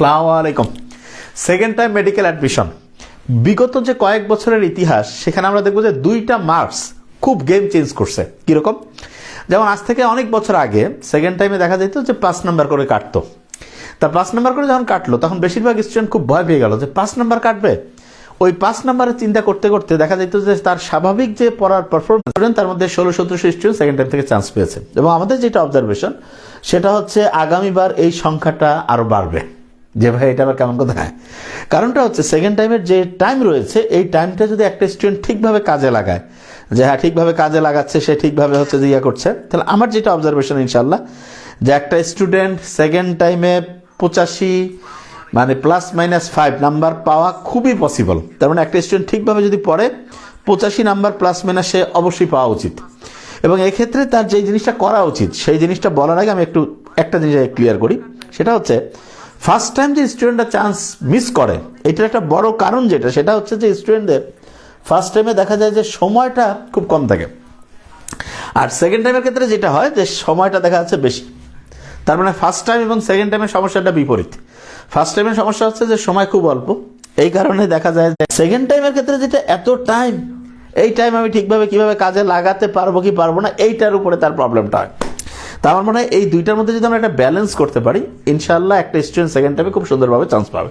সালাম আলাইকুম second time medical admission বিগত যে কয়েক বছরের ইতিহাস, সেখানে আমরা দেখব যে দুইটা মার্কস খুব গেম চেঞ্জ করছে। কীরকম? যেমন আজ থেকে অনেক বছর আগে সেকেন্ড টাইমে দেখা যেত যে পাঁচ নাম্বার করে কাটতো। তা পাঁচ নাম্বার করে যখন কাটলো, তখন বেশিরভাগ স্টুডেন্ট খুব ভয় পেয়ে গেল যে পাঁচ নাম্বার কাটবে? ওই পাঁচ নাম্বারের চিন্তা করতে করতে দেখা যেত যে তার স্বাভাবিক যে পড়ার পারফরমেন্স তার মধ্যে ষোলো, সতেরোশো স্টুডেন্ট সেকেন্ড টাইম থেকে চান্স পেয়েছে। এবং আমাদের যেটা অবজারভেশন সেটা হচ্ছে আগামীবার এই সংখ্যাটা আরও বাড়বে। যে ভাই, এটা আবার কেমন কথা? কারণটা হচ্ছে সেকেন্ড টাইমের যে টাইম রয়েছে, এই টাইমটা যদি একটা স্টুডেন্ট ঠিকভাবে কাজে লাগায়, যে হ্যাঁ ঠিকভাবে কাজে লাগাচ্ছে, সে ঠিকভাবে হচ্ছে যে ইয়ে করছে, তাহলে আমার যেটা অবজারভেশন ইনশাল্লাহ যে একটা স্টুডেন্ট সেকেন্ড টাইমে পঁচাশি মানে প্লাস মাইনাস ফাইভ নাম্বার পাওয়া খুবই পসিবল তার মানে একটা স্টুডেন্ট ঠিকভাবে যদি পড়ে, পঁচাশি নাম্বার প্লাস মাইনাস সে অবশ্যই পাওয়া উচিত। এবং এক্ষেত্রে তার যেই জিনিসটা করা উচিত, সেই জিনিসটা বলার আগে আমি একটু, একটা জিনিস ক্লিয়ার করি। সেটা হচ্ছে ফার্স্ট টাইম যে স্টুডেন্টরা চান্স মিস করে, এটার একটা বড় কারণ যেটা, সেটা হচ্ছে যে স্টুডেন্টদের ফার্স্ট টাইমে দেখা যায় যে সময়টা খুব কম থাকে। আর সেকেন্ড টাইমের ক্ষেত্রে যেটা হয় যে সময়টা দেখা যাচ্ছে বেশি। তার মানে ফার্স্ট টাইম এবং সেকেন্ড টাইমের সমস্যাটা বিপরীত। ফার্স্ট টাইমের সমস্যা হচ্ছে যে সময় খুব অল্প। এই কারণে দেখা যায় যে সেকেন্ড টাইমের ক্ষেত্রে যেটা এত টাইম এই টাইম আমি ঠিকভাবে কীভাবে কাজে লাগাতে পারব কি পারব না, এইটার উপরে তার প্রবলেমটা হয়। তা আমার মনে হয় এই দুইটার মধ্যে যদি আমরা একটা ব্যালেন্স করতে পারি ইনশাল্লাহ একটা স্টুডেন্ট সেকেন্ড টাইমে খুব সুন্দরভাবে চান্স পাবে।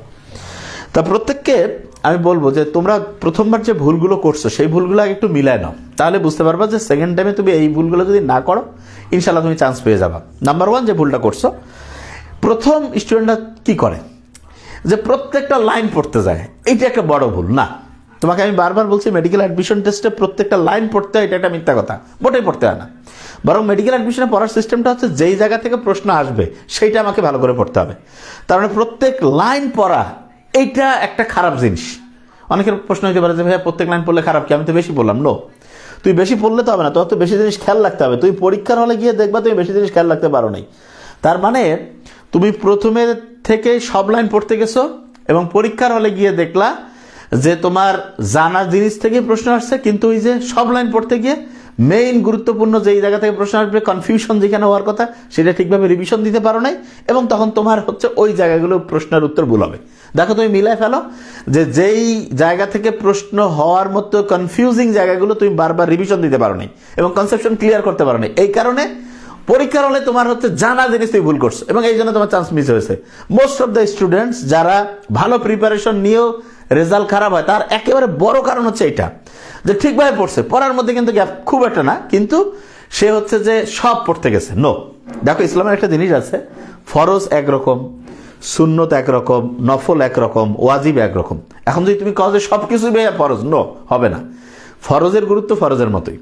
তা প্রত্যেককে আমি বলব যে তোমরা প্রথমবার যে ভুলগুলো করছ, সেই ভুলগুলো আগে একটু মিলায় নাও। তাহলে বুঝতে পারবা যে সেকেন্ড টাইমে তুমি এই ভুলগুলো যদি না করো ইনশাল্লাহ তুমি চান্স পেয়ে যাবা। নাম্বার ওয়ান যে ভুলটা করছ, প্রথম স্টুডেন্টরা কি করে? যে প্রত্যেকটা লাইন পড়তে যায়। এইটা একটা বড় ভুল, না। তোমাকে আমি বারবার বলছি মেডিকেল অ্যাডমিশন টেস্টে প্রত্যেকটা লাইন পড়তে হয়, এটা একটা মিথ্যা কথা। মোটেই পড়তে হয় না। বরং মেডিকেল অ্যাডমিশনে পড়ার সিস্টেমটা হচ্ছে যেই জায়গা থেকে প্রশ্ন আসবে, সেইটা আমাকে ভালো করে পড়তে হবে। তার মানে প্রত্যেক লাইন পড়া, এইটা একটা খারাপ জিনিস। অনেকের প্রশ্ন হতে পারে যে, ভাইয়া, প্রত্যেক লাইন পড়লে খারাপ কি? আমি তো বেশি বললাম নো তুই বেশি পড়লে তো হবে না তোর তো বেশি জিনিস খেয়াল রাখতে হবে। তুই পরীক্ষার হলে গিয়ে দেখবা তুমি বেশি জিনিস খেয়াল রাখতে পারো নাই। তার মানে তুমি প্রথমে থেকে সব লাইন পড়তে গেছো এবং পরীক্ষার হলে গিয়ে দেখলা যে তোমার জানা জিনিস থেকে প্রশ্ন আসছে, কিন্তু ওই যে সব লাইন পড়তে গিয়ে মেইন গুরুত্বপূর্ণ যেই জায়গা থেকে প্রশ্ন আসবে কনফিউশন যেখানে হওয়ার কথা, সেটা ঠিকভাবে রিভিশন দিতে পারো নাই, এবং তখন তোমার হচ্ছে ওই জায়গাগুলো প্রশ্নের উত্তর ভুল হবে। দেখো তুমি মিলাই ফেলো যে যেই জায়গা থেকে প্রশ্ন হওয়ার মতো কনফিউজিং জায়গাগুলো তুমি বারবার রিভিশন দিতে পারো নাই, এবং কনসেপশন ক্লিয়ার করতে পারো নাই। এই কারণে পরীক্ষার হলে তোমার হচ্ছে জানা জিনিস তুমি ভুল করছ, এবং এই জন্য তোমার চান্স মিস হয়েছে। মোস্ট অফ দ্য স্টুডেন্টস যারা ভালো প্রিপারেশন নিয়েও রেজাল্ট খারাপ হয়, তার একেবারে বড় কারণ হচ্ছে এটা যে ঠিকভাবে পড়ছে, পড়ার মধ্যে কিন্তু গ্যাপ খুব একটা না, কিন্তু সে হচ্ছে যে সব পড়তে গেছে। নো দেখো, ইসলামের একটা জিনিস আছে, ফরজ একরকম, সুন্নত একরকম, নফল একরকম, ওয়াজিব একরকম। এখন যদি তুমি যে সব কিছুই ফরজ নো হবে না। ফরজের গুরুত্ব ফরজের মতোই।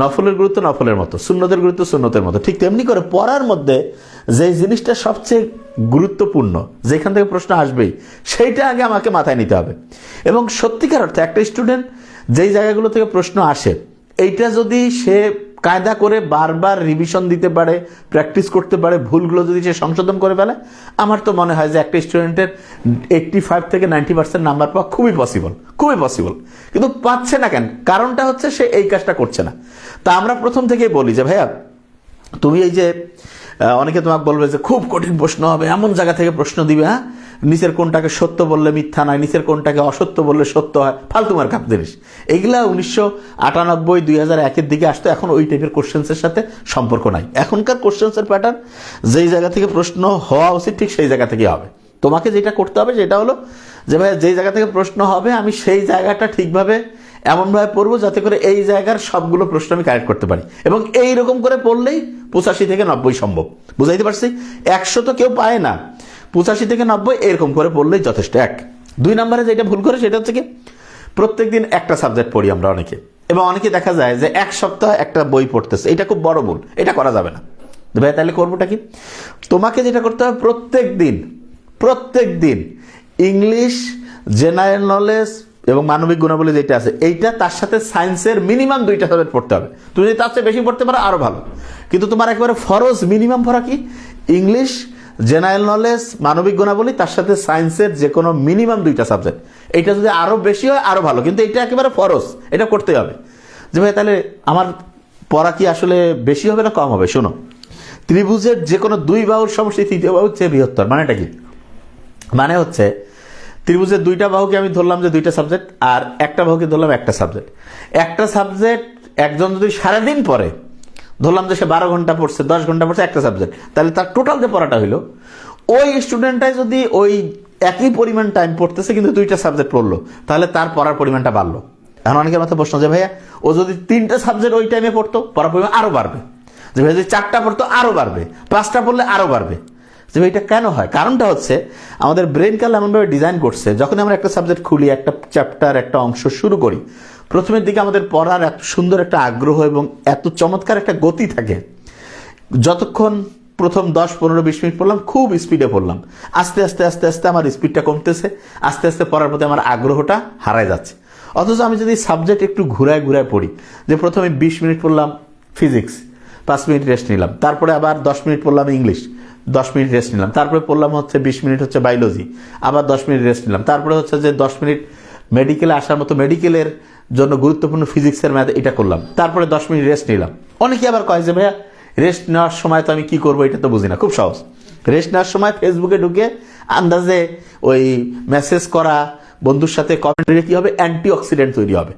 নফলের গুরুত্ব নফলের মতো, সুন্নতের গুরুত্ব সুন্নতের মতো। ঠিক তেমনি করে পড়ার মধ্যে যে জিনিসটা সবচেয়ে গুরুত্বপূর্ণ, যেখান থেকে প্রশ্ন আসবেই, সেইটা আগে আমাকে মাথায় নিতে হবে। এবং সত্যিকার অর্থে একটা স্টুডেন্ট যেই জায়গাগুলো থেকে প্রশ্ন আসে, এইটা যদি সে কায়দা করে বারবার রিভিশন দিতে পারে প্র্যাকটিস করতে পারে, ভুলগুলো যদি সে সংশোধন করে ফেলে, আমার তো মনে হয় যে একটা স্টুডেন্টের এইট্টি ফাইভ থেকে নাইনটি পার্সেন্ট নাম্বার পাওয়া খুবই পসিবল খুবই পসিবল কিন্তু পাচ্ছে না কেন? কারণটা হচ্ছে সে এই কাজটা করছে না। তা আমরা প্রথম থেকেই বলি যে, ভাইয়া, তুমি এই যে অনেকে তোমাকে বলবে যে খুব কঠিন প্রশ্ন হবে, এমন জায়গা থেকে প্রশ্ন দিবে হ্যাঁ? নিচের কোনটাকে সত্য বললে মিথ্যা নয়, নিচের কোনটাকে অসত্য বললে সত্য হয়। ফালতু মার কাপ জিনিস। এগুলা উনিশশো আটানব্বই, দুই হাজার একের দিকে আসতো, এখন ওই টাইপের কোশ্চেন্সের সাথে সম্পর্ক নাই। এখনকার কোশ্চেন্সের প্যাটার্ন যেই জায়গা থেকে প্রশ্ন হওয়া উচিত, ঠিক সেই জায়গা থেকে হবে। তোমাকে যেটা করতে হবে সেটা হলো যে, ভাই, যেই জায়গা থেকে প্রশ্ন হবে, আমি সেই জায়গাটা ঠিকভাবে এমনভাবে পড়ব যাতে করে এই জায়গার সবগুলো প্রশ্ন আমি কারেক্ট করতে পারি। এবং এই রকম করে পড়লেই পঁচাশি থেকে নব্বই সম্ভব। বুঝাইতে পারছি? একশো তো কেউ পায় না। পঁচাশি থেকে নব্বই এরকম করে পড়লেই যথেষ্ট, এক। দুই নম্বরে যেটা ভুল করে সেটা হচ্ছে কি প্রত্যেক দিন একটা সাবজেক্ট পড়ি আমরা অনেকে। এবং অনেকে দেখা যায় যে এক সপ্তাহ একটা বই পড়তেছে, এটা খুব বড় ভুল, এটা করা যাবে না। ভাই, তাহলে করবোটা কি? তোমাকে যেটা করতে হবে প্রত্যেক দিন প্রত্যেক দিন ইংলিশ, জেনারেল নলেজ এবং মানবিক গুণাবলী যেটা আছে, এইটা তার সাথে সায়েন্সের মিনিমাম দুইটা সাবজেক্ট পড়তে হবে। তুমি যদি তার চেয়ে বেশি পড়তে পারো, আরও ভালো। কিন্তু তোমার একেবারে ফরজ মিনিমাম পড়া কি? ইংলিশ জেনারেল নলেজ, মানবিক গুণাবলী, তার সাথে সায়েন্সের যে কোনো মিনিমাম দুইটা সাবজেক্ট। এইটা যদি আরও বেশি হয় আরও ভালো। কিন্তু এটা একেবারে ফরজ। এটা করতে হবে। যে ভাই, তাহলে আমার পড়া কি আসলে বেশি হবে না কম হবে? শোনো। ত্রিভুজের যে কোনো দুই বাহুর সমষ্টি তৃতীয় বাহুর চেয়ে বৃহত্তর। মানেটা কি? মানে হচ্ছে, ত্রিভুজের দুইটা বাহুকে আমি ধরলাম যে দুইটা সাবজেক্ট, আর একটা বাহুকে ধরলাম একটা সাবজেক্ট। একটা সাবজেক্ট একজন যদি সারাদিন পড়ে ধরলাম যে সে বারো ঘণ্টা পড়ছে, দশ ঘণ্টা পড়ছে, একটা সাবজেক্ট তাহলে তার টোটাল যে পড়াটা হইল, ওই স্টুডেন্টটাই যদি ওই একই পরিমাণ টাইম পড়তেছে, কিন্তু দুইটা সাবজেক্ট পড়ল, তাহলে তার পড়ার পরিমাণটা বাড়লো। এখন অনেকের মাথায় প্রশ্ন যে, ভাইয়া, ও যদি তিনটা সাবজেক্ট ওই টাইমে পড়তো, পড়ার পরিমাণ আরও বাড়বে। যে ভাই যদি চারটা পড়তো আরও বাড়বে। পাঁচটা পড়লে আরও বাড়বে। যে, ভাই, এটা কেন হয়? কারণটা হচ্ছে, আমাদের ব্রেন কাল এমনভাবে ডিজাইন করছে যখন আমরা একটা সাবজেক্ট খুলি, একটা চ্যাপ্টার একটা অংশ শুরু করি প্রথমের দিকে আমাদের পড়ার এত সুন্দর একটা আগ্রহ এবং এত চমৎকার একটা গতি থাকে। যতক্ষণ প্রথম দশ, পনেরো, বিশ মিনিট পড়লাম, খুব স্পিডে পড়লাম। আস্তে আস্তে আস্তে আস্তে আমার স্পিডটা কমতেছে, আস্তে আস্তে পড়ার প্রতি আমার আগ্রহটা হারায় যাচ্ছে। অথচ আমি যদি সাবজেক্ট একটু ঘুরায় ঘুরায় পড়ি, যে প্রথমে বিশ মিনিট পড়লাম ফিজিক্স পাঁচ মিনিট রেস্ট নিলাম, তারপরে আবার দশ মিনিট পড়লাম ইংলিশ দশ মিনিট রেস্ট নিলাম, তারপরে পড়লাম হচ্ছে বিশ মিনিট হচ্ছে বায়োলজি আবার দশ মিনিট রেস্ট নিলাম, তারপরে হচ্ছে যে দশ মিনিট মেডিকেলে আসার মতো মেডিকেলের জন্য গুরুত্বপূর্ণ ফিজিক্সের ম্যাথ এটা করলাম। তারপরে দশ মিনিট রেস্ট নিলাম। অনেকে আবার কয় যে, ভাইয়া রেস্ট নেওয়ার সময় তো আমি কি করব? এটা তো বুঝি না। খুব সহজ। রেস্ট নেওয়ার সময় ফেসবুকে ঢুকে আন্দাজে ওই মেসেজ করা, বন্ধুর সাথে কমেন্ট কি হবে? অ্যান্টি অক্সিডেন্ট তৈরি হবে।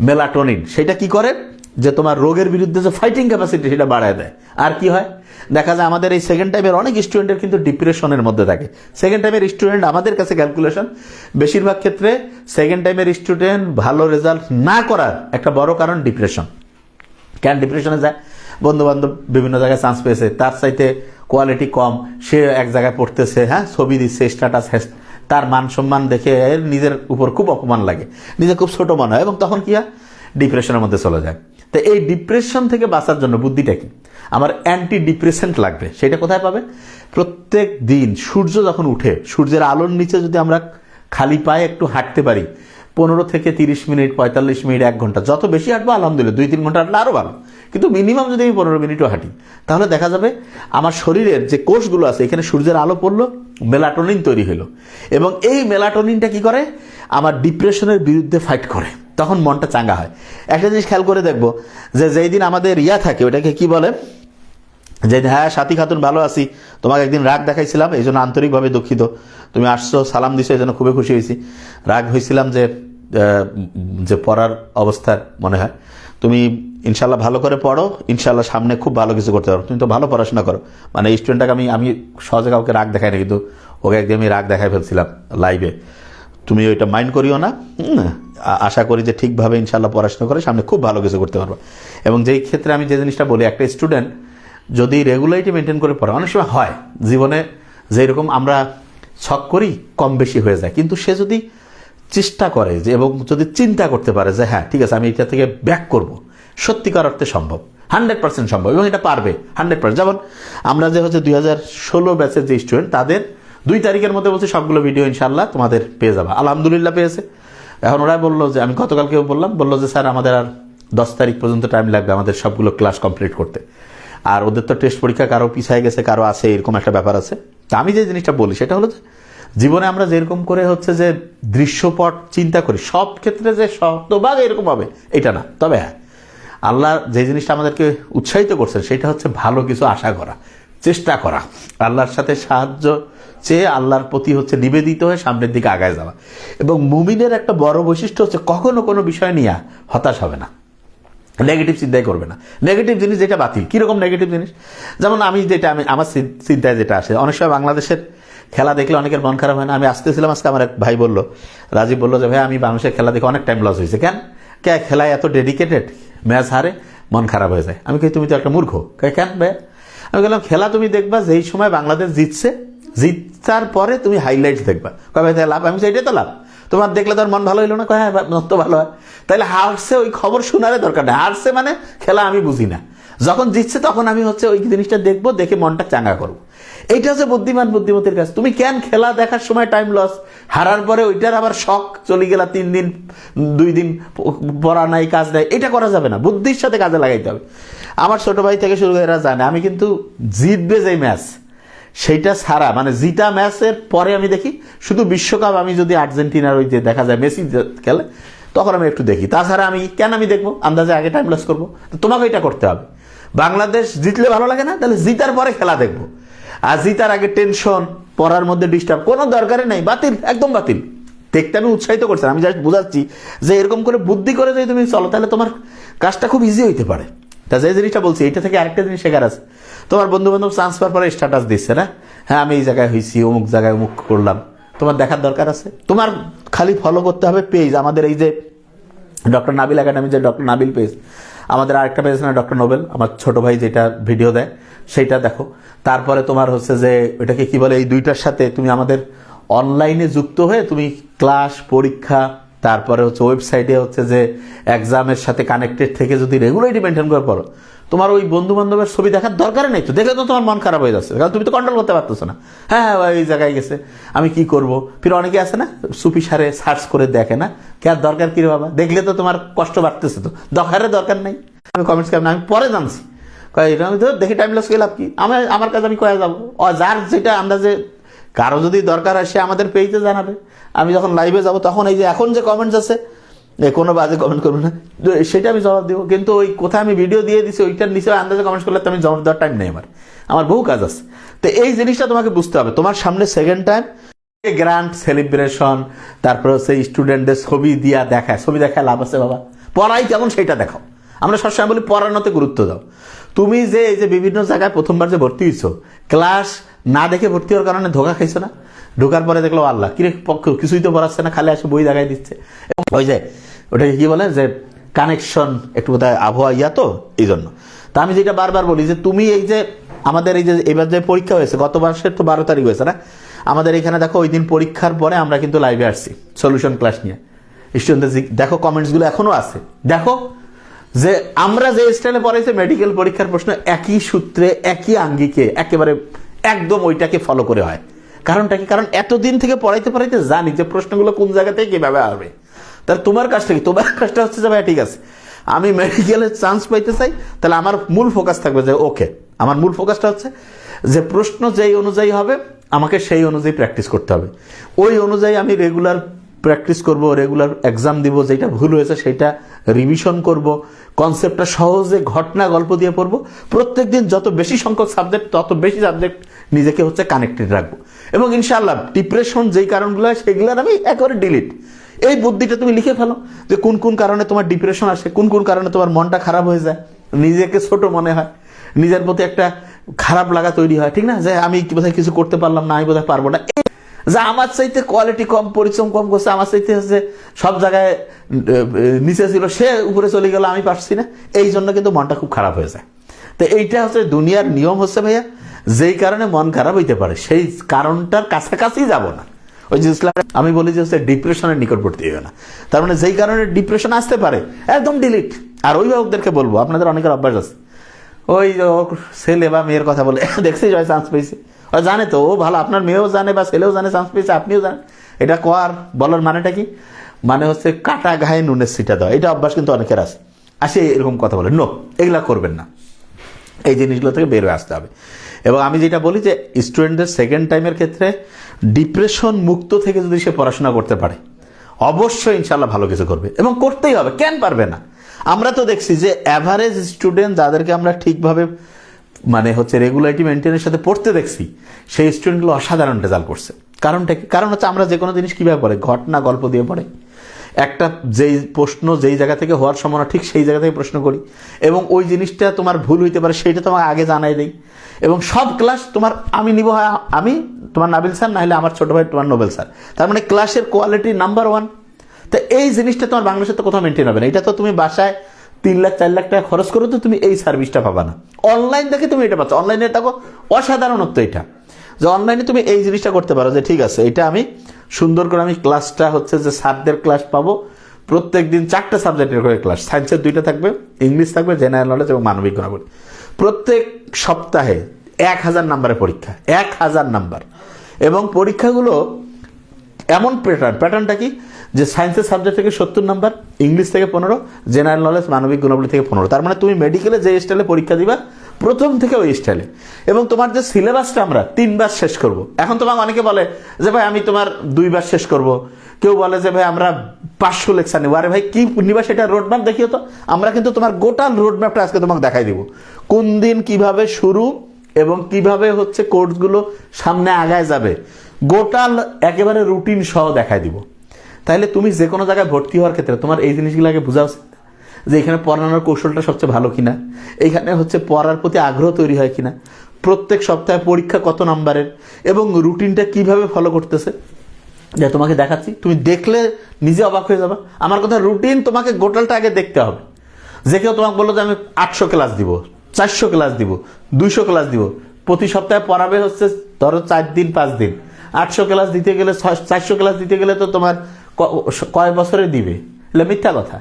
মেলাটোনিন সেটা কি করে? যে তোমার রোগের বিরুদ্ধে যে ফাইটিং ক্যাপাসিটি সেটা বাড়ায় দেয়। আর কি হয়? দেখা যায় আমাদের এই সেকেন্ড টাইমের অনেক স্টুডেন্টের কিন্তু ডিপ্রেশনের মধ্যে থাকে। সেকেন্ড টাইমের স্টুডেন্ট আমাদের কাছে ক্যালকুলেশন বেশিরভাগ ক্ষেত্রে সেকেন্ড টাইমের স্টুডেন্ট ভালো রেজাল্ট না করার একটা বড় কারণ ডিপ্রেশন কেন ডিপ্রেশনে যায়? বন্ধু বান্ধব বিভিন্ন জায়গায় চান্স পেয়েছে, তার চাইতে কোয়ালিটি কম, সে এক জায়গায় পড়তেছে হ্যাঁ ছবি দিচ্ছে স্ট্যাটাস তার মান সম্মান দেখে নিজের উপর খুব অপমান লাগে। নিজে খুব ছোট মনে হয় এবং তখন কি হয়? ডিপ্রেশনের মধ্যে চলে যায়। তো এই ডিপ্রেশন থেকে বাঁচার জন্য বুদ্ধিটা কি? আমার অ্যান্টি ডিপ্রেসেন্ট লাগবে, সেটা কোথায় পাবে? প্রত্যেক দিন সূর্য যখন উঠে, সূর্যের আলোর নিচে যদি আমরা খালি পায়ে একটু হাঁটতে পারি, পনেরো থেকে তিরিশ মিনিট, পঁয়তাল্লিশ মিনিট, এক ঘণ্টা, যত বেশি হাঁটবো, আলহামদুলিল্লাহ, দুই, তিন ঘণ্টা হাঁটলে আরও ভালো। কিন্তু মিনিমাম যদি আমি পনেরো মিনিটও হাঁটি, তাহলে দেখা যাবে আমার শরীরের যে কোষগুলো আছে, এখানে সূর্যের আলো পড়ল, মেলাটোনিন তৈরি হলো। এবং এই মেলাটোনিনটা কি করে? আমার ডিপ্রেশনের বিরুদ্ধে ফাইট করে। তখন মনটা চাঙ্গা হয়। একটা জিনিস খেয়াল করে দেখব, যে যেই দিন আমাদের ইয়া থাকে, ওটাকে কি বলে? যে হ্যাঁ সাথী খাতুন, ভালো আছি। তোমাকে একদিন রাগ দেখাইছিলাম, এই জন্য আন্তরিকভাবে দুঃখিত। তুমি আসছো, সালাম দিছো, এই জন্য খুবই খুশি হয়েছি। রাগ হয়েছিলাম যে যে পড়ার অবস্থার মনে হয়। তুমি ইনশাল্লাহ ভালো করে পড়ো ইনশাল্লাহ সামনে খুব ভালো কিছু করতে পারো। তুমি তো ভালো পড়াশোনা করো। মানে স্টুডেন্টটাকে আমি আমি সহজে কাউকে রাগ দেখাই না, কিন্তু ওকে একদিন আমি রাগ দেখাই ফেলছিলাম লাইভে তুমি ওইটা মাইন্ড করিও না। আশা করি যে ঠিকভাবে ইনশাল্লাহ পড়াশোনা করে সামনে খুব ভালো কিছু করতে পারব। এবং যেই ক্ষেত্রে আমি যে জিনিসটা বলি, একটা স্টুডেন্ট যদি রেগুলারিটি মেনটেন করে পড়ে, অনেক সময় হয়, জীবনে যেরকম আমরা ছক করি, কম বেশি হয়ে যায়। কিন্তু সে যদি চেষ্টা করে যে, এবং যদি চিন্তা করতে পারে যে হ্যাঁ ঠিক আছে, আমি এটা থেকে ব্যাক করব। সত্যিকার অর্থে সম্ভব। হান্ড্রেড পার্সেন্ট সম্ভব এবং এটা পারবে। হান্ড্রেড পার্সেন্ট যেমন আমরা যে হচ্ছে দুই হাজার ষোলো ব্যাচের যে স্টুডেন্ট তাদের দুই তারিখের মধ্যে বলছে সবগুলো ভিডিও ইনশাল্লাহ তোমাদের পেয়ে যাবে। আলহামদুলিল্লাহ পেয়েছে। এখন ওরাই বলল যে, আমি গতকালকেও বললাম, বলল যে, স্যার, আমাদের আর দশ তারিখ পর্যন্ত টাইম লাগবে আমাদের সবগুলো ক্লাস কমপ্লিট করতে। আর ওদের তো টেস্ট পরীক্ষা কারও পিছায় গেছে, কারও আছে, এরকম একটা ব্যাপার আছে। তা আমি যে জিনিসটা বলি, সেটা হলো যে, জীবনে আমরা যেরকম করে হচ্ছে যে, দৃশ্যপট চিন্তা করি, সব ক্ষেত্রে যে শতভাগ এরকম হবে, এটা না। তবে হ্যাঁ আল্লাহ যে জিনিসটা আমাদেরকে উৎসাহিত করছেন, সেটা হচ্ছে ভালো কিছু আশা করা, চেষ্টা করা। আল্লাহর সাথে সাহায্য চেয়ে আল্লাহর প্রতি হচ্ছে নিবেদিত হয়ে সামনের দিকে আগায় যাওয়া। এবং মুমিনের একটা বড় বৈশিষ্ট্য হচ্ছে কখনো কোনো বিষয় নিয়ে হতাশ হবে না। নেগেটিভ চিন্তাই করবে না। নেগেটিভ জিনিস যেটা বাতিল। কীরকম নেগেটিভ জিনিস? যেমন আমি যেটা আমি আমার চিন্তায় যেটা আসে। অনেক সময় বাংলাদেশের খেলা দেখলে অনেকের মন খারাপ হয় না। আমি আসতেছিলাম আজকে আমার এক ভাই বলল রাজীব বলল যে ভাই আমি বাংলাদেশের খেলা দেখে অনেক টাইম লস হয়েছে। কেন? কে খেলায় এত ডেডিকেটেড ম্যাচ হারে মন খারাপ হয়ে যায়। আমি কই তুমি তো একটা মূর্খ। কয়, কেন ভাই? আমি বললাম খেলা তুমি দেখবা যেই সময় বাংলাদেশ জিতছে জিতার পরে তুমি হাইলাইটস দেখবা। কয়, ভাই লাভ? আমি এটাই তো লাভ। তোমার দেখলে তোর মন ভালো হইল না? কয় হ্যাঁ তো ভালো হয়। তাহলে হারছে, ওই খবর শোনারে দরকার নেই। হারছে মানে খেলা আমি বুঝি না। যখন জিতছে তখন আমি হচ্ছে ওই জিনিসটা দেখব, দেখে মনটা চাঙ্গা করব। এইটা হচ্ছে বুদ্ধিমান বুদ্ধিমতির কাজ। তুমি কেন খেলা দেখার সময় টাইম লস হারার পরে ওইটার আবার শখ চলে গেলা তিন দিন, দুই দিন পড়া নাই, কাজ নাই, এটা করা যাবে না। বুদ্ধির সাথে কাজে লাগাইতে হবে। আমার ছোট ভাই থেকে শুরু করে এরা জানে, আমি কিন্তু জিতবে যে ম্যাচ সেইটা ছাড়া মানে জিটা ম্যাচের পরে আমি দেখি, শুধু বিশ্বকাপ আমি যদি আর্জেন্টিনার ওই যে দেখা যায় মেসি খেলে, তখন আমি একটু দেখি। তাছাড়া আমি কেন আমি দেখব? আন্দাজে আগে টাইম লস করব? তোমাকে এটা করতে হবে। বাংলাদেশ জিতলে ভালো লাগে না? তাহলে জিতার পরে খেলা দেখব। আর তার আগে টেনশন পড়ার মধ্যে ডিস্টার্ব কোনো দরকারই নেই। বাতিল, একদম বাতিল। দেখতে আমি উৎসাহিত করছি আমি জাস্ট বোঝাচ্ছি যে এরকম করে বুদ্ধি করে যদি তুমি চলো, তাহলে তোমার কাজটা খুব ইজি হইতে পারে। তা যে জিনিসটা বলছি এটা থেকে আরেকটা জিনিস শেখার আছে। তোমার বন্ধু বান্ধব ট্রান্সফার পরে স্ট্যাটাস দিচ্ছে, না? হ্যাঁ আমি এই জায়গায় হয়েছি অমুক জায়গায় অমুক করলাম। তোমার দেখার দরকার আছে? তোমার খালি ফলো করতে হবে পেজ আমাদের এই যে ডক্টর নাবিল একাডেমি যে ডক্টর নাবিল পেজ আমাদের আরেকটা পেজ না ডক্টর নোবেল আমার ছোট ভাই যেটা ভিডিও দেয়, সেইটা দেখো। তারপরে তোমার হচ্ছে যে, এটাকে কি বলে, এই দুইটার সাথে তুমি আমাদের অনলাইনে যুক্ত হয়ে তুমি ক্লাস পরীক্ষা তারপরে হচ্ছে ওয়েবসাইটে হচ্ছে যে এক্সামের সাথে কানেক্টেড থেকে যদি রেগুলারলি মেনটেন করে পড়ো তোমার ওই বন্ধু বান্ধবের ছবি দেখার দরকার নেই তো, দেখলে তো তোমার মন খারাপ হয়ে যাচ্ছে। কারণ তুমি তো কন্ট্রোল করতে পারতেছো না। হ্যাঁ হ্যাঁ এই জায়গায় গেছে। আমি কি করব? ফির অনেকে আছে না সুপি সারে সার্চ করে দেখে না। কে আর দরকার কি বাবা? দেখলে তো তোমার কষ্ট বাড়তেছে তো। দরকারের দরকার নেই। আমি কমেন্টস কেমন? আমি পরে জানছি। আমি তো দেখি টাইম লস গেলাম কি? আমার আমার কাছে আমি কয়ে যাব? যার যেটা আন্দাজে কারও যদি দরকার হয়, সে আমাদের পেজে জানাবে। আমি যখন লাইভে যাব, তখন এই যে এখন যে কমেন্টস আছে কোনো বাজে কমেন্ট করব না। সেটা আমি জবাব দেবো। কিন্তু ওই কোথায় আমি ভিডিও দিয়ে দিছি, ওইটার নিচে আন্দাজে কমেন্টস করলে তো আমি জবাব দেওয়ার টাইম নেই আমার। আমার বহু কাজ আছে। তো এই জিনিসটা তোমাকে বুঝতে হবে। তোমার সামনে সেকেন্ড টাইম গ্র্যান্ড সেলিব্রেশন তারপর হচ্ছে স্টুডেন্টদের ছবি দিয়া দেখায়। ছবি দেখায় লাভ আছে বাবা। পড়াই কেমন সেটা দেখাও। আমরা সবসময় বলি পড়ানোতে গুরুত্ব দাও। তুমি যে এই যে বিভিন্ন জায়গায় প্রথমবার যে ভর্তি হয়েছো ক্লাস না দেখে ভর্তি হওয়ার কারণে ধোকা খাইছো না? ঢোকার পরে দেখল, আল্লাহ, কিরে পক্ষ, কিছুই তো পড়াচ্ছে না, খালি আসে বই দেখাই দিচ্ছে। ওই যে, ওটাকে কি বলে? যে কানেকশন একটু বোধহয় আবহাওয়া ইয়া তো এই জন্য তা আমি যেটা বারবার বলি যে, তুমি এই যে, আমাদের এই যে, এবার যে পরীক্ষা হয়েছে, গত মাসের তো বারো তারিখ হয়েছে না? আমাদের এখানে দেখো, ওই দিন পরীক্ষার পরে আমরা কিন্তু লাইভে আসছি সলিউশন ক্লাস নিয়ে। স্টুডেন্টদের দেখো কমেন্টসগুলো এখনও আছে। দেখো, যে আমরা যে স্টাইলে পড়াইছি মেডিকেল পরীক্ষার প্রশ্ন একই সূত্রে, একই আঙ্গিকে, একেবারে একদম ওইটাকে ফলো করে হয়। কারণটা কি? কারণ এতদিন থেকে পড়াইতে পড়াইতে জানি যে প্রশ্নগুলো কোন জায়গা থেকে কীভাবে আসবে। তাহলে তোমার কাজটা কি? তোমার কাজটা হচ্ছে যে ভাই ঠিক আছে, আমি মেডিকেলের চান্স পাইতে চাই, তাহলে আমার মূল ফোকাস থাকবে যে ওকে আমার মূল ফোকাসটা হচ্ছে যে, প্রশ্ন যেই অনুযায়ী হবে, আমাকে সেই অনুযায়ী প্র্যাকটিস করতে হবে। ওই অনুযায়ী আমি রেগুলার প্র্যাকটিস করব রেগুলার এক্সাম দিব, যেটা ভুল হয়েছে সেটা রিভিশন করব কনসেপ্টটা সহজে ঘটনা গল্প দিয়ে পড়ব। প্রত্যেক দিন যত বেশি সংখ্যক সাবজেক্ট তত বেশি সাবজেক্ট নিজেকে হচ্ছে কানেক্টেড রাখব। এবং ইনশাআল্লাহ ডিপ্রেশন যেই কারণগুলো হয়, সেগুলোর আমি একেবারে ডিলিট এই বুদ্ধিটা তুমি লিখে ফেলো যে কোন কোন কারণে তোমার ডিপ্রেশন আসে, কোন কোন কারণে তোমার মনটা খারাপ হয়ে যায়। নিজেকে ছোট মনে হয়। নিজের প্রতি একটা খারাপ লাগা তৈরি হয়, ঠিক না? যে আমি বোধহয় কিছু করতে পারলাম না, আমি বোধহয় পারব না। যে আমার চাইতে কোয়ালিটি কম, পরিশ্রম কম করছে, আমার চাইতে হচ্ছে সব জায়গায় নিচে ছিল, সে উপরে চলে গেল, আমি পারছি না। এই জন্য কিন্তু মনটা খুব খারাপ হয়ে যায়। তো এইটা হচ্ছে দুনিয়ার নিয়ম হচ্ছে ভাইয়া যেই কারণে মন খারাপ হইতে পারে, সেই কারণটার কাছাকাছি যাব না। ওই যে ইসলাম আমি বলি যে হচ্ছে ডিপ্রেশনের নিকটবর্তী হইও না। তার মানে যেই কারণে ডিপ্রেশন আসতে পারে, একদম ডিলিট আর অভিভাবকদেরকে বলব, আপনাদের অনেকের অভ্যাস আছে। ওই ছেলে বা মেয়ের কথা বলে দেখছি জয় চান্স পেয়েছে? ও জানে তো, ও ভালো, আপনার মেয়েও জানে বা ছেলেও জানে চান্স পেয়েছে, আপনিও জানেন। এটা কোয়ার বলার মানেটা কি? মানে হচ্ছে কাটা ঘায়ে নুনের সিটা দেওয়া। এটা অভ্যাস কিন্তু অনেকের আছে। আসে এরকম কথা বলে। নো এগুলা করবেন না। এই জিনিসগুলো থেকে বের হয়ে আসতে হবে। এবং আমি যেটা বলি যে স্টুডেন্টদের সেকেন্ড টাইমের ক্ষেত্রে ডিপ্রেশন মুক্ত থেকে যদি সে পড়াশোনা করতে পারে, অবশ্যই ইনশাল্লাহ ভালো কিছু করবে। এবং করতেই হবে, কেন পারবে না? আমরা তো দেখছি যে অ্যাভারেজ স্টুডেন্ট যাদেরকে আমরা ঠিকভাবে মানে হচ্ছে রেগুলারিটি মেনটেনের সাথে পড়তে দেখছি, সেই স্টুডেন্টগুলো অসাধারণ রেজাল্ট করছে। কারণটা কি? কারণ হচ্ছে আমরা যে কোনো জিনিস কীভাবে পড়ে? ঘটনা, গল্প দিয়ে পড়ে। একটা যেই প্রশ্ন যেই জায়গা থেকে হওয়ার সম্ভাবনা, ঠিক সেই জায়গা থেকে প্রশ্ন করি। এবং ওই জিনিসটা তোমার ভুল হইতে পারে, সেইটা তোমাকে আগে জানাই দেই। এবং সব ক্লাস তোমার আমি নিব, হয়, আমি, তোমার নাবিল স্যার না হলে আমার ছোট ভাই তোমার নোবেল স্যার। তার মানে ক্লাসের কোয়ালিটি নাম্বার ওয়ান। তো এই জিনিসটা তোমার বাংলাদেশে তো কোথাও মেনটেন হবে না। এটা তো তুমি বাসায় তিন লাখ, চার লাখ টাকা খরচ করে তো তুমি এই সার্ভিসটা পাবা না। অনলাইন দেখে তুমি এটা পাচ্ছ। অনলাইনে দেখো, অসাধারণত্ব এটা। যে অনলাইনে তুমি এই জিনিসটা করতে পারো যে, ঠিক আছে, এটা আমি সুন্দর করে আমি ক্লাসটা হচ্ছে যে স্যারদের ক্লাস পাবো। প্রত্যেক দিন চারটা সাবজেক্টের করে ক্লাস সায়েন্সের দুইটা থাকবে ইংলিশ থাকবে জেনারেল নলেজ এবং মানবিক গুণাবলী প্রত্যেক সপ্তাহে এক হাজার নাম্বারের পরীক্ষা, এক হাজার নাম্বার এবং পরীক্ষাগুলো এমন প্যাটার্ন প্যাটার্নটা কি? যে সায়েন্সের সাবজেক্ট থেকে সত্তর নাম্বার ইংলিশ থেকে পনেরো জেনারেল নলেজ মানবিক গুণাবলী থেকে পনেরো। তার মানে তুমি মেডিকেলে যে স্টাইলে পরীক্ষা দিবা প্রথম থেকে ওই স্টাইলে এবং তোমার যে সিলেবাসটা আমরা তিনবার শেষ করব। এখন তোমাকে অনেকে বলে যে, ভাই, আমি তোমার দুইবার শেষ করব। কেউ বলে যে, ভাই, আমরা পাঁচশো লেকচার নেব। আরে ভাই, কি নিবা সেটা রোড ম্যাপ দেখিও তো। আমরা কিন্তু তোমার গোটা রোড ম্যাপটা আজকে তোমাকে দেখাই দিব। কোন দিন কীভাবে শুরু এবং কীভাবে হচ্ছে কোর্সগুলো সামনে আগায় যাবে গোটাল একেবারে রুটিন সহ দেখায় দিব। তাহলে তুমি যে কোনো জায়গায় ভর্তি হওয়ার ক্ষেত্রে তোমার এই জিনিসগুলো আগে বোঝা উচিত। যে এখানে পড়ানোর কৌশলটা সবচেয়ে ভালো কিনা? এখানে হচ্ছে পড়ার প্রতি আগ্রহ তৈরি হয় কিনা? প্রত্যেক সপ্তাহে পরীক্ষা কত নাম্বারের? এবং রুটিনটা কীভাবে ফলো করতেছে? যে তোমাকে দেখাচ্ছি। তুমি দেখলে নিজে অবাক হয়ে যাবে। আমার কথা রুটিন তোমাকে গোটালটা আগে দেখতে হবে। যে কেউ তোমাকে বলল যে আমি আটশো ক্লাস দিব, চারশো ক্লাস দিব, দুইশো ক্লাস দিব। প্রতি সপ্তাহে পড়াবে হচ্ছে ধরো চার দিন, পাঁচ দিন। আটশো ক্লাস দিতে গেলে চারশো ক্লাস দিতে গেলে তো তোমার কয় বছরে দিবে? এটা মিথ্যা কথা।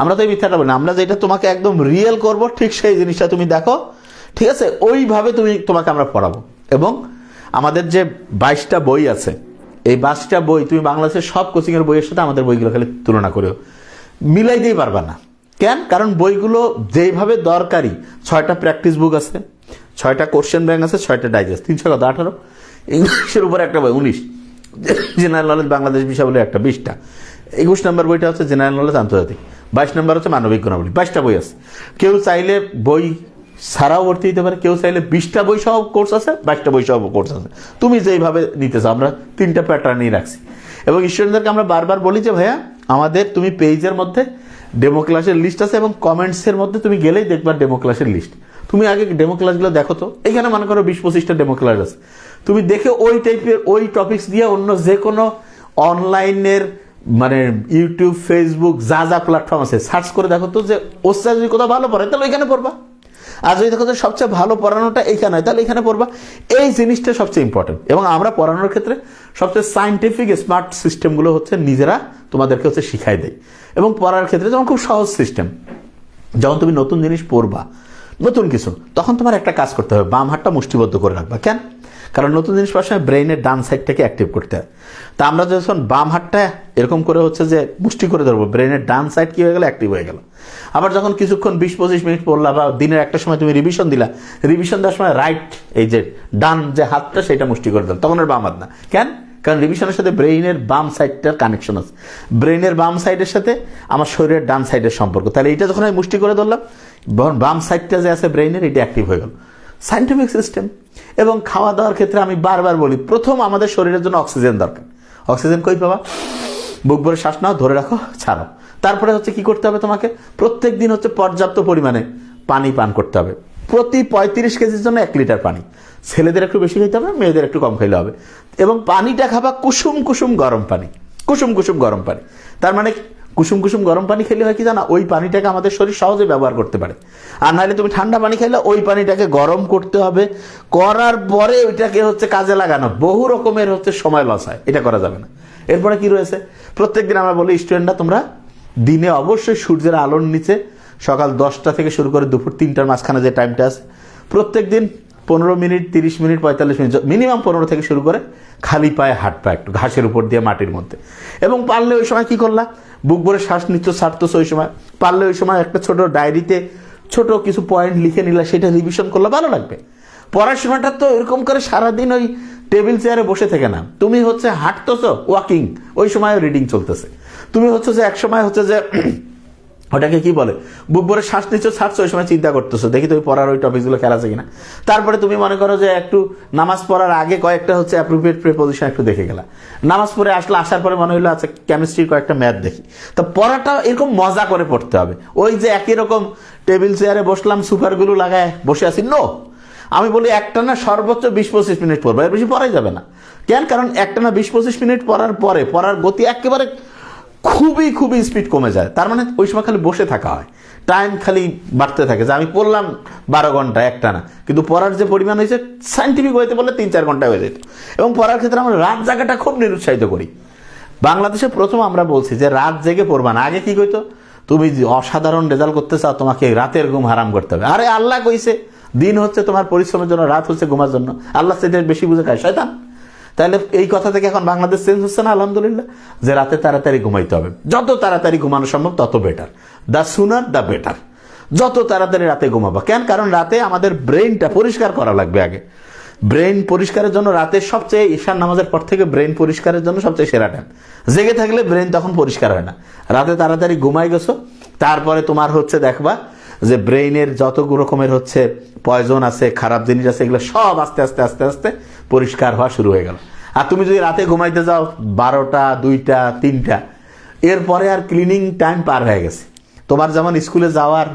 আমরা তো এই মিথ্যাটা বলি আমরা যেটা তোমাকে একদম রিয়েল করব, ঠিক সেই জিনিসটা তুমি দেখো। ঠিক আছে? ওইভাবে তুমি, তোমাকে আমরা পড়াবো। এবং আমাদের যে বাইশটা বই আছে, এই বাইশটা বই তুমি বাংলাদেশের সব কোচিংয়ের বইয়ের সাথে আমাদের বইগুলো খালি তুলনা করেও। মিলাইতেই পারবা না। কেন? কারণ বইগুলো যেইভাবে দরকারি, ছয়টা প্র্যাকটিস বুক আছে, ছয়টা কোশ্চেন ব্যাংক আছে, ছয়টা ডাইজেস্ট তিনশো কত? আঠারো? ইংলিশের উপরে একটা বই, উনিশ। জেনারেল নলেজ বাংলাদেশ বিষয় বলে একটা, বিশটা। একুশ নম্বর বইটা হচ্ছে জেনারেল নলেজ আন্তর্জাতিক। বাইশ নম্বর হচ্ছে মানবিক গুণাবলী, বাইশটা বই আছে। কেউ চাইলে বই ছাড়াও ভর্তি দিতে পারে, কেউ চাইলে বিশটা বই সহ কোর্স আছে, বাইশটা বই সহ কোর্স আছে। তুমি যেইভাবে নিতে চাও আমরা তিনটা প্যাটার্নই রাখছি। এবং স্টুডেন্টদেরকে আমরা বারবার বলি যে, ভাইয়া, আমাদের তুমি পেজের মধ্যে ডেমো ক্লাসের লিস্ট আছে এবং কমেন্টসের মধ্যে তুমি গেলেই দেখবা ডেমো ক্লাসের লিস্ট তুমি আগে ডেমো ক্লাসগুলো দেখো তো, এখানে মনে করো বিশ পঁচিশটা ডেমো ক্লাস আছে। তুমি দেখে ওই টাইপের ওই টপিক্স দিয়ে অন্য যে কোনো অনলাইনের মানে ইউটিউব ফেসবুক যা যা প্ল্যাটফর্ম আছে সার্চ করে দেখো তো যে ওস্তাদ যদি কোথাও ভালো পড়ে, তাহলে ওইখানে পড়বা। আর যদি দেখো যে সবচেয়ে ভালো পড়ানোটা এইখানে হয়, তাহলে এখানে পড়বা। এই জিনিসটা সবচেয়ে ইম্পর্টেন্ট এবং আমরা পড়ানোর ক্ষেত্রে সবচেয়ে সাইন্টিফিক স্মার্ট সিস্টেমগুলো হচ্ছে নিজেরা তোমাদেরকে হচ্ছে শিখাই দেয়। এবং পড়ার ক্ষেত্রে যেমন খুব সহজ সিস্টেম যখন তুমি নতুন জিনিস পড়বা, নতুন কিছু, তখন তোমার একটা কাজ করতে হবে, বাম হাতটা মুষ্টিবদ্ধ করে রাখবা। কেন? কারণ নতুন জিনিস পাওয়ার সময় ব্রেইনের ডান সাইডটাকে অ্যাক্টিভ করতে হয়। তা আমরা যখন বাম হাতটা এরকম করে হচ্ছে যে মুষ্টি করে ধরবো ব্রেইনের ডান সাইড কি হয়ে গেল? অ্যাক্টিভ হয়ে গেল। আবার যখন কিছুক্ষণ বিশ পঁচিশ মিনিট পড়লা বা দিনের একটা সময় তুমি রিভিশন দিলা রিভিশন দেওয়ার সময় রাইট এই যে ডান যে হাতটা সেটা মুষ্টি করে দিল তখন আর বাম হাত না। কেন? কারণ রিভিশনের সাথে ব্রেইনের বাম সাইডটার কানেকশন আছে। ব্রেইনের বাম সাইডের সাথে আমার শরীরের ডান সাইডের সম্পর্ক। তাহলে এটা যখন আমি মুষ্টি করে ধরলাম বাম সাইডটা যে আছে ব্রেইনের এটা অ্যাক্টিভ হয়ে গেল। Scientific system. এবং খাওয়া দাওয়ার ক্ষেত্রে আমি বারবার বলি, প্রথম আমাদের শরীরের জন্য অক্সিজেন দরকার। অক্সিজেন কই পাবা? বুক ভরে শ্বাস নাও, ধরে রাখো, ছাড়ো। তারপরে হচ্ছে কি করতে হবে তোমাকে? প্রত্যেক দিন হচ্ছে পর্যাপ্ত পরিমাণে পানি পান করতে হবে। প্রতি পঁয়ত্রিশ কেজির জন্য এক লিটার পানি। ছেলেদের একটু বেশি খেতে হবে, মেয়েদের একটু কম খেলে হবে। এবং পানিটা খাবা কুসুম কুসুম গরম পানি। কুসুম কুসুম গরম পানি। তার মানে কুসুম কুসুম গরম পানি খেলে হয় কি জানা? ওই পানিটাকে আমাদের শরীর সহজে ব্যবহার করতে পারে। আর নাহলে তুমি ঠান্ডা পানি খেলে ওই পানিটাকে গরম করতে হবে। করার পরে ওইটাকে হচ্ছে কাজে লাগানো। বহু রকমের হচ্ছে সময় লস হয়। এটা করা যাবে না। এরপরে কি রয়েছে? প্রত্যেক দিন আমরা বলি, স্টুডেন্টরা, তোমরা দিনে অবশ্যই সূর্যের আলোর নিচে সকাল দশটা থেকে শুরু করে দুপুর তিনটার মাঝখানে যে টাইমটা আছে, প্রত্যেক দিন পনেরো মিনিট, তিরিশ মিনিট, পঁয়তাল্লিশ মিনিট মিনিমাম পনেরো থেকে শুরু করে খালি পায়ে হাঁটপা একটু, ঘাসের উপর দিয়ে মাটির মধ্যে। এবং পারলে ওই সময় কি করলা? বুক ভরে শ্বাস নিচ্ছ, ছাড়তেছো ওই সময়। পারলে ওই সময় একটা ছোট ডায়েরিতে ছোট কিছু পয়েন্ট লিখে নিলা, সেটা রিভিশন করলে, ভালো লাগবে। পড়াশোনাটা তো এরকম করে সারাদিন ওই টেবিল চেয়ারে বসে থেকে না। তুমি হচ্ছে হাঁটতেছো ওয়াকিং ওই সময় রিডিং চলতেছে। তুমি হচ্ছে যে, এক সময় হচ্ছে যে ওটাকে কি বলে? বুক ভরে শ্বাস নিচ্ছ, ছাড়ছো, ওই সময় চিন্তা করতেছো। দেখি তুমি পড়ার ওই টপিকগুলো খেলা কিনা। তারপরে তুমি মনে করো যে একটু নামাজ পড়ার আগে কয়েকটা হচ্ছে অ্যাপ্রোপ্রিয়েট প্রেপোজিশন একটু দেখে গেলা। নামাজ পড়ে আসলে আসার পরে মনে হলো আচ্ছা কেমিস্ট্রির কয়েকটা ম্যাথ দেখি। তো পড়াটা এরকম মজা করে পড়তে হবে। ওই যে একই রকম টেবিল চেয়ারে বসলাম সুপারগুলো লাগায় বসে আছি। নো আমি বলি, একটা না সর্বোচ্চ বিশ পঁচিশ মিনিট পড়ব, এর বেশি পড়াই যাবে না। কেন? কারণ একটা না বিশ পঁচিশ মিনিট পড়ার পরে, পড়ার গতি একেবারে খুবই খুবই স্পিড কমে যায়। তার মানে ওই সময় খালি বসে থাকা হয়। টাইম খালি বাড়তে থাকে। যে আমি পড়লাম বারো ঘণ্টা, একটা না। কিন্তু পড়ার যে পরিমাণ হয়েছে সাইন্টিফিক হইতে বললে তিন, চার ঘণ্টা হয়ে যেত। এবং পড়ার ক্ষেত্রে আমরা রাত জায়গাটা খুব নিরুৎসাহিত করি। বাংলাদেশে প্রথম আমরা বলছি যে রাত জেগে পড়বা না। আগে কি কইতো? তুমি অসাধারণ রেজাল্ট করতে চাও, তোমাকে রাতের ঘুম হারাম করতে হবে। আরে আল্লাহ কইছে, দিন হচ্ছে তোমার পরিশ্রমের জন্য, রাত হচ্ছে ঘুমার জন্য। আল্লাহ সেটা বেশি বুঝে খায়। শয়তান। তাহলে এই কথা থেকে এখন বাংলাদেশ চেঞ্জ হচ্ছে না, আলহামদুলিল্লাহ। যে রাতে তাড়াতাড়ি ঘুমাইতে হবে। যত তাড়াতাড়ি ঘুমানো সম্ভব, তত better the sooner the better যত তাড়াতাড়ি রাতে ঘুমাবো। কেন? কারণ রাতে আমাদের ব্রেনটা পরিষ্কার করা লাগবে আগে। ব্রেন পরিষ্কারের জন্য রাতে সবচেয়ে ঈশান নামাজের পর থেকে ব্রেন পরিষ্কারের জন্য সবচেয়ে সেরা টাইম জেগে থাকলে ব্রেন তখন পরিষ্কার হয় না। রাতে তাড়াতাড়ি ঘুমাই গেছো, তারপরে তোমার হচ্ছে দেখবা যে ব্রেইনের যত রকমের হচ্ছে পয়জন আছে, খারাপ জিনিস আছে, এগুলো সব আস্তে আস্তে আস্তে আস্তে পরিষ্কার হওয়া শুরু হয়ে গেল। আর তুমি যদি রাতে ঘুমাইতে যাও, বারোটা, দুইটা, তিনটা, এরপরে আর ক্লিনিং টাইম পার হয়ে গেছে। তোমার যেমন স্কুলে যাওয়ার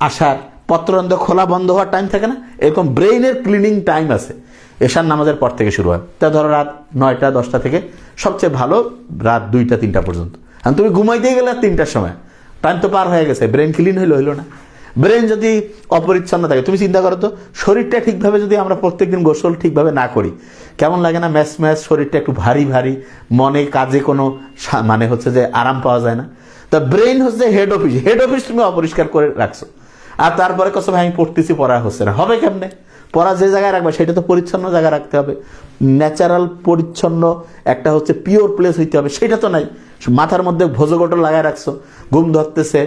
আসার পত্রন্দ খোলা বন্ধ হওয়ার টাইম থাকে না, এরকম ব্রেইনের ক্লিনিং টাইম আছে। এশার নামাজের পর থেকে শুরু হয়। তা ধরো রাত নয়টা, দশটা থেকে সবচেয়ে ভালো রাত দুইটা, তিনটা পর্যন্ত। আর তুমি ঘুমাইতে গেলে তিনটার সময়। টাইম তো পার হয়ে গেছে ব্রেন ক্লিন হইল হইল না। ব্রেন যদি অপরিচ্ছন্ন থাকে, তুমি চিন্তা করো তো, শরীরটা ঠিকভাবে যদি আমরা প্রত্যেকদিন গোসল ঠিকভাবে না করি, কেমন লাগে না ম্যাচ ম্যাচ, শরীরটা একটু ভারী ভারী, মনে কাজে কোনো মানে হচ্ছে যে আরাম পাওয়া যায় না। তা ব্রেন হচ্ছে হেড অফিস হেড অফিস তুমি অপরিষ্কার করে রাখছো। আর তারপরে কত ভাই আমি পড়তেছি, পড়া হচ্ছে না। হবে কেমনে? পড়া যে জায়গায় রাখবে, সেটা তো পরিচ্ছন্ন জায়গায় রাখতে হবে। ন্যাচারাল পরিচ্ছন্ন একটা হচ্ছে পিওর প্লেস হইতে হবে, সেটা তো নাই। মাথার মধ্যে ভোজগটল লাগায় রাখছো। ঘুম ধরতেছে,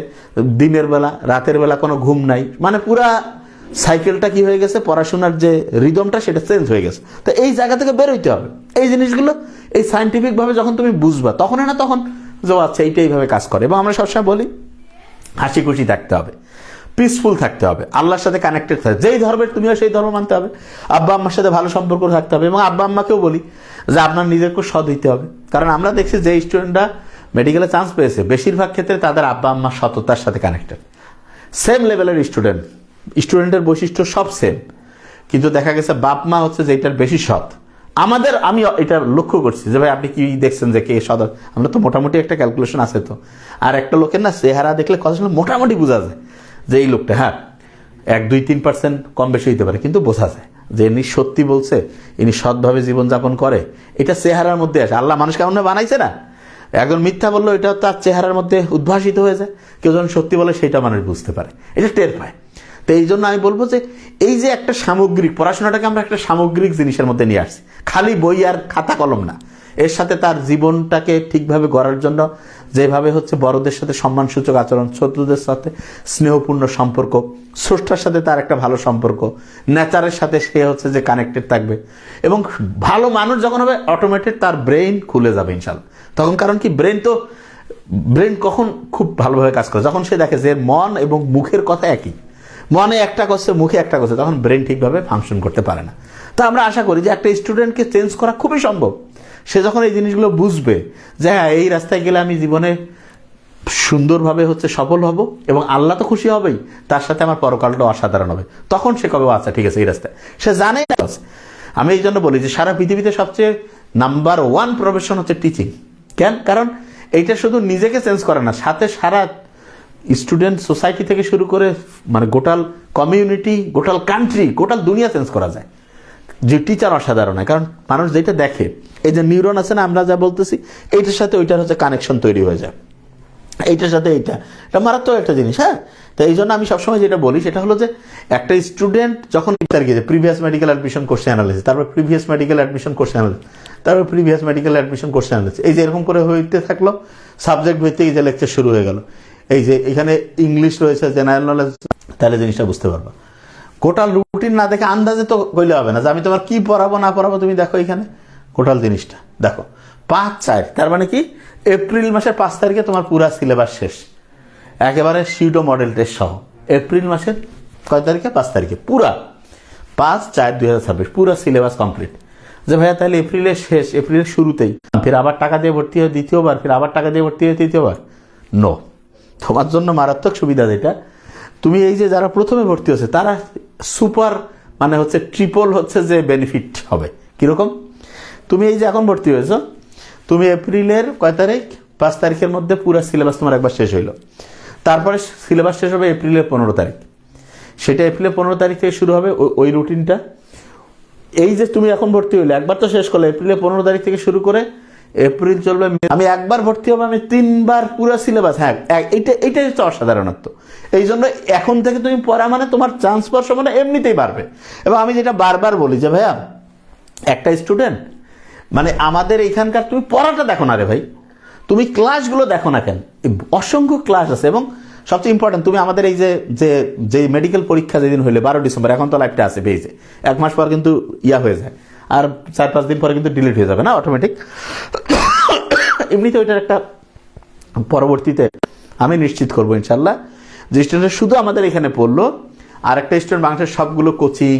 দিনের বেলা, রাতের বেলা কোনো ঘুম নাই। মানে পুরা সাইকেলটা কি হয়ে গেছে? পড়াশোনার যে রিদমটা সেটা চেঞ্জ হয়ে গেছে। তো এই জায়গা থেকে বেরোইতে হবে। এই জিনিসগুলো, এই সাইন্টিফিক ভাবে যখন তুমি বুঝবা তখন না তখন যে আচ্ছা এইটা এইভাবে কাজ করে। এবং আমরা সবসময় বলি, হাসি খুশি থাকতে হবে পিসফুল থাকতে হবে, আল্লাহর সাথে কানেক্টেড থাকতে যেই ধর্মের তুমিও সেই ধর্ম মানতে হবে। আব্বা আম্মার সাথে ভালো সম্পর্ক থাকতে হবে। এবং আব্বা আম্মাকেও বলি যে, আপনার নিজেকে সৎ হইতে হবে। কারণ আমরা দেখছি যে স্টুডেন্টরা মেডিকেলে চান্স পেয়েছে। বেশিরভাগ ক্ষেত্রে তাদের আব্বা আম্মার সততার সাথে কানেক্টেড সেম লেভেলের স্টুডেন্ট স্টুডেন্টের বৈশিষ্ট্য সব সেম কিন্তু দেখা গেছে বাপ মা হচ্ছে যে এটার বেশি সৎ। আমাদের, আমি এটা লক্ষ্য করছি যে ভাই, আপনি কি দেখছেন যে কে সৎ? আমরা তো মোটামুটি একটা ক্যালকুলেশন আছে তো। আর একটা লোকের না চেহারা দেখলে কথা মোটামুটি বোঝা যায় যে এই লোকটা হ্যাঁ এক, দুই, তিন পার্সেন্ট কম বেশি হইতে পারে। কিন্তু বোঝা যায় যে ইনি সত্যি বলছে, ইনি সৎভাবে জীবনযাপন করে। এটা চেহারার মধ্যে আসে। আল্লাহ মানুষকে এমন বানাইছে না? একজন মিথ্যা বলল এটা তার চেহারার মধ্যে উদ্ভাসিত হয়ে যায়। কেউ যখন সত্যি বলে, সেটা মানুষ বুঝতে পারে। এটা টের পায়। তো এই জন্য আমি বলব যে, এই যে একটা সামগ্রিক, পড়াশোনাটাকে আমরা একটা সামগ্রিক জিনিসের মধ্যে নিয়ে আসছি। খালি বই আর খাতা কলম না। এর সাথে তার জীবনটাকে ঠিকভাবে গড়ার জন্য, যেভাবে হচ্ছে বড়দের সাথে সম্মানসূচক আচরণ, ছোটদের সাথে স্নেহপূর্ণ সম্পর্ক, স্রষ্টার সাথে তার একটা ভালো সম্পর্ক, নেচারের সাথে সে হচ্ছে যে কানেক্টেড থাকবে। এবং ভালো মানুষ যখন হবে অটোমেটিক তার ব্রেইন খুলে যাবে ইনশাল্লাহ। তখন কারণ কি ব্রেন তো ব্রেন কখন খুব ভালোভাবে কাজ করে। যখন সে দেখে যে মন এবং মুখের কথা একই, মনে একটা করছে, মুখে একটা করছে, তখন ব্রেন ঠিকভাবে ফাংশন করতে পারে না। তো আমরা আশা করি যে একটা স্টুডেন্টকে চেঞ্জ করা খুবই সম্ভব। সে যখন এই জিনিসগুলো বুঝবে যে হ্যাঁ এই রাস্তায় গেলে আমি জীবনে সুন্দরভাবে হচ্ছে সফল হব এবং আল্লাহ তো খুশি হবেই, তার সাথে আমার পরকালটা অসাধারণ হবে। তখন সে কবে আচ্ছা ঠিক আছে, এই রাস্তায়। সে জানে না। আমি এই জন্য বলি যে সারা পৃথিবীতে সবচেয়ে নাম্বার ওয়ান প্রফেশন হচ্ছে টিচিং কেন? কারণ এইটা শুধু নিজেকে চেঞ্জ করে না, সাথে সারা স্টুডেন্ট সোসাইটি থেকে শুরু করে মানে গোটাল কমিউনিটি গোটাল কান্ট্রি গোটাল দুনিয়া চেঞ্জ করা যায়। যে টিচার অসাধারণ হয়, কারণ মানুষ যেটা দেখে, এই যে নিউরন আছে না, আমরা যা বলতেছি, এইটার সাথে ওইটার হচ্ছে কানেকশন তৈরি হয়ে যায়। এইটার সাথে এইটা। এটা মারাত্মক একটা জিনিস হ্যাঁ? তো এই জন্য আমি সবসময় যেটা বলি সেটা হলো যে, একটা স্টুডেন্ট যখন তার গিয়েছে প্রিভিয়াস মেডিকেল অ্যাডমিশন কোর্সে অ্যানালিসিস তারপর প্রিভিয়াস মেডিকেল অ্যাডমিশন কোর্সে অ্যানালিসিস তারপর প্রিভিয়াস মেডিকেল অ্যাডমিশন কোর্সে অ্যানালিসিস এই যে এরকম করে হইতে থাকল সাবজেক্ট ভিত্তিক এই যে লেকচার শুরু হয়ে গেল। এই যে এখানে ইংলিশ রয়েছে জেনারেল নলেজ তাহলে জিনিসটা বুঝতে পারবা। গোটাল রুটিন না দেখে আন্দাজে তো কইলে হবে না যে আমি তোমার কি পড়াবো, না পড়াবো, তুমি দেখো এখানে। গোটাল জিনিসটা, দেখো। পাঁচ চার, তার মানে কি? এপ্রিল মাসের পাঁচ তারিখে তোমার পুরা সিলেবাস শেষ। একেবারে সিউডো মডেল টেস্ট সহ। এপ্রিল মাসের কয় তারিখে? পাঁচ তারিখে। পুরা। পাঁচ চার দুই হাজার ছাব্বিশ। পুরো সিলেবাস কমপ্লিট যে ভাইয়া, তাহলে এপ্রিলের শেষ, এপ্রিলের শুরুতেই। ফের আবার টাকা দিয়ে ভর্তি হয় দ্বিতীয়বার, ফের আবার টাকা দিয়ে ভর্তি হয় তৃতীয়বার? নো তোমার জন্য মারাত্মক সুবিধা যেটা। তুমি এই যে যারা প্রথমে ভর্তি হচ্ছে তারা সুপার মানে হচ্ছে ট্রিপল হচ্ছে যে বেনিফিট হবে। কীরকম? তুমি এই যে এখন ভর্তি হয়েছো তুমি এপ্রিলের কয় তারিখ? পাঁচ তারিখের মধ্যে পুরো সিলেবাস তোমার একবার শেষ হইল। তারপরে সিলেবাস শেষ হবে এপ্রিলের পনেরো তারিখ। সেটা এপ্রিলের পনেরো তারিখ থেকে শুরু হবে ওই- রুটিনটা। এই যে তুমি এখন ভর্তি হইলে, একবার তো শেষ করলে, এপ্রিলের পনেরো তারিখ থেকে শুরু করে এপ্রিল চলবে আমি একবার ভর্তি হব, আমি তিনবার পুরো সিলেবাস হ্যাঁ এইটা এইটাই হচ্ছে অসাধারণত্ব। এই জন্য এখন থেকে তুমি পড়া মানে তোমার চান্স পাওয়ার সম্ভাবনা এমনিতেই বাড়বে। এবং আমি যেটা বারবার বলি যে, ভাইয়া, একটা স্টুডেন্ট মানে আমাদের এইখানকার তুমি পড়াটা দেখো না রে ভাই। তুমি ক্লাসগুলো দেখো না কেন? অসংখ্য ক্লাস আছে এবং সবচেয়ে ইম্পর্টেন্ট তুমি আমাদের এই যে যে যে মেডিকেল পরীক্ষা যেদিন হইলে, বারো ডিসেম্বর, এখন তো লাইফটা আছে পেয়েছে এক মাস পর কিন্তু ইয়া হয়ে যায়। আর চার পাঁচ দিন পরে কিন্তু ডিলিট হয়ে যাবে না অটোমেটিক এমনিতে ওইটার একটা পরবর্তীতে আমি নিশ্চিত করব, ইনশাল্লাহ। যে স্টুডেন্ট শুধু আমাদের এখানে পড়ল আর একটা স্টুডেন্ট বাংলাদেশের সবগুলো কোচিং